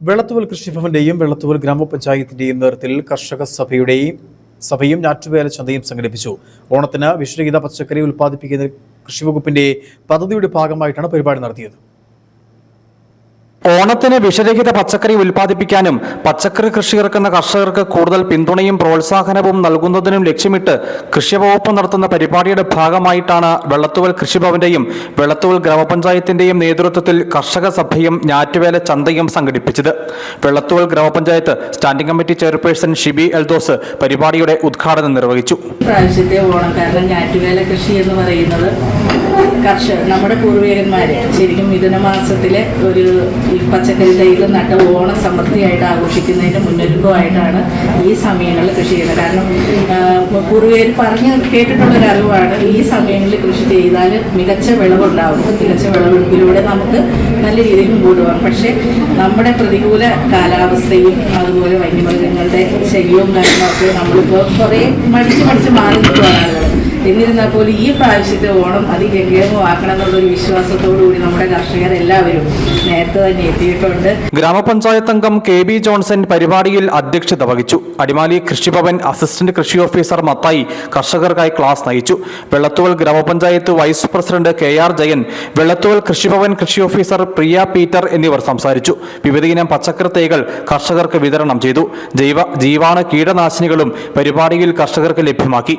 വെള്ളത്തുവൽ കൃഷിഭവന്റെയും വെള്ളത്തുവൽ ഗ്രാമപഞ്ചായത്തിന്റെയും നേതൃത്വത്തിൽ കർഷക സഭയുടെയും സഭയും ഞാറ്റുവേല ചന്തയും സംഘടിപ്പിച്ചു. ഓണത്തിന് വിഷരഹിത പച്ചക്കറി ഉൽപ്പാദിപ്പിക്കുന്ന കൃഷിവകുപ്പിന്റെ പദ്ധതിയുടെ ഭാഗമായിട്ടാണ് പരിപാടി നടത്തിയത്. ഓണത്തിന് വിഷരഹിത പച്ചക്കറി ഉൽപ്പാദിപ്പിക്കാനും പച്ചക്കറി കൃഷി ഇറക്കുന്ന കർഷകർക്ക് കൂടുതൽ പിന്തുണയും പ്രോത്സാഹനവും നൽകുന്നതിനും ലക്ഷ്യമിട്ട് കൃഷിവകുപ്പ് നടത്തുന്ന പരിപാടിയുടെ ഭാഗമായിട്ടാണ് വെള്ളത്തുവൽ കൃഷിഭവന്റെയും വെള്ളത്തുവൽ ഗ്രാമപഞ്ചായത്തിന്റെയും നേതൃത്വത്തിൽ കർഷക സഭയും ഞാറ്റുവേല ചന്തയും സംഘടിപ്പിച്ചത്. വെള്ളത്തുവൽ ഗ്രാമപഞ്ചായത്ത് standing committee chairperson Shibi Eldhose പരിപാടിയുടെ ഉദ്ഘാടനം നിർവഹിച്ചു. ഓണം കാരണം ഞാറ്റുവേല കൃഷി എന്ന് പറയുന്നത് കർഷക നമ്മുടെ പൂർവികന്മാർ ശരിക്കും മിഥുന മാസത്തിലെ ഒരു പച്ചക്കറി തൈകൾ നട്ട ഓണം സമൃദ്ധിയായിട്ട് ആഘോഷിക്കുന്നതിന്റെ മുന്നൊരുക്കമായിട്ടാണ് ഈ സമയങ്ങളിൽ കൃഷി ചെയ്യുന്നത്. കാരണം പൂർവികർ പറഞ്ഞ് കേട്ടിട്ടുള്ളൊരു അറിവാണ് ഈ സമയങ്ങളിൽ കൃഷി ചെയ്താൽ മികച്ച വിളവുണ്ടാവും. മികച്ച വിളവെടുപ്പിലൂടെ നമുക്ക് നല്ല രീതിയിൽ മുമ്പോട്ട് പോകാം. പക്ഷേ നമ്മുടെ പ്രതികൂല കാലാവസ്ഥയും അതുപോലെ വന്യമൃഗങ്ങളുടെ ശല്യവും കാര്യങ്ങളൊക്കെ നമ്മളിപ്പോൾ കുറേ മടിച്ച് മടിച്ച് മാറി നിൽക്കുകയാണ് എന്നിരുന്നാൽ പോലും ഈ പ്രാവശ്യത്തെ ഓണം അതിഗംഭീരമാക്കണം എന്നുള്ളൊരു വിശ്വാസത്തോടു കൂടി നമ്മുടെ കർഷകർ എല്ലാവരും നേരത്തെ തന്നെ എത്തിയിട്ടുണ്ട്. ഗ്രാമപഞ്ചായത്ത് അംഗം കെ ബി ജോൺസൺ പരിപാടിയിൽ അധ്യക്ഷത വഹിച്ചു. അടിമാലി കൃഷിഭവൻ അസിസ്റ്റന്റ് കൃഷി ഓഫീസർ മത്തായി കർഷകർക്കായി ക്ലാസ് നയിച്ചു. വെള്ളത്തുവൽ ഗ്രാമപഞ്ചായത്ത് vice president K R Jayan Vellathuval കൃഷിഭവൻ കൃഷി ഓഫീസർ പ്രിയ പീറ്റർ എന്നിവർ സംസാരിച്ചു. വിവിധയിനം പച്ചക്കറി തൈകൾ കർഷകർക്ക് വിതരണം ചെയ്തു. ജൈവ ജീവാണു കീടനാശിനികളും പരിപാടിയിൽ കർഷകർക്ക് ലഭ്യമാക്കി.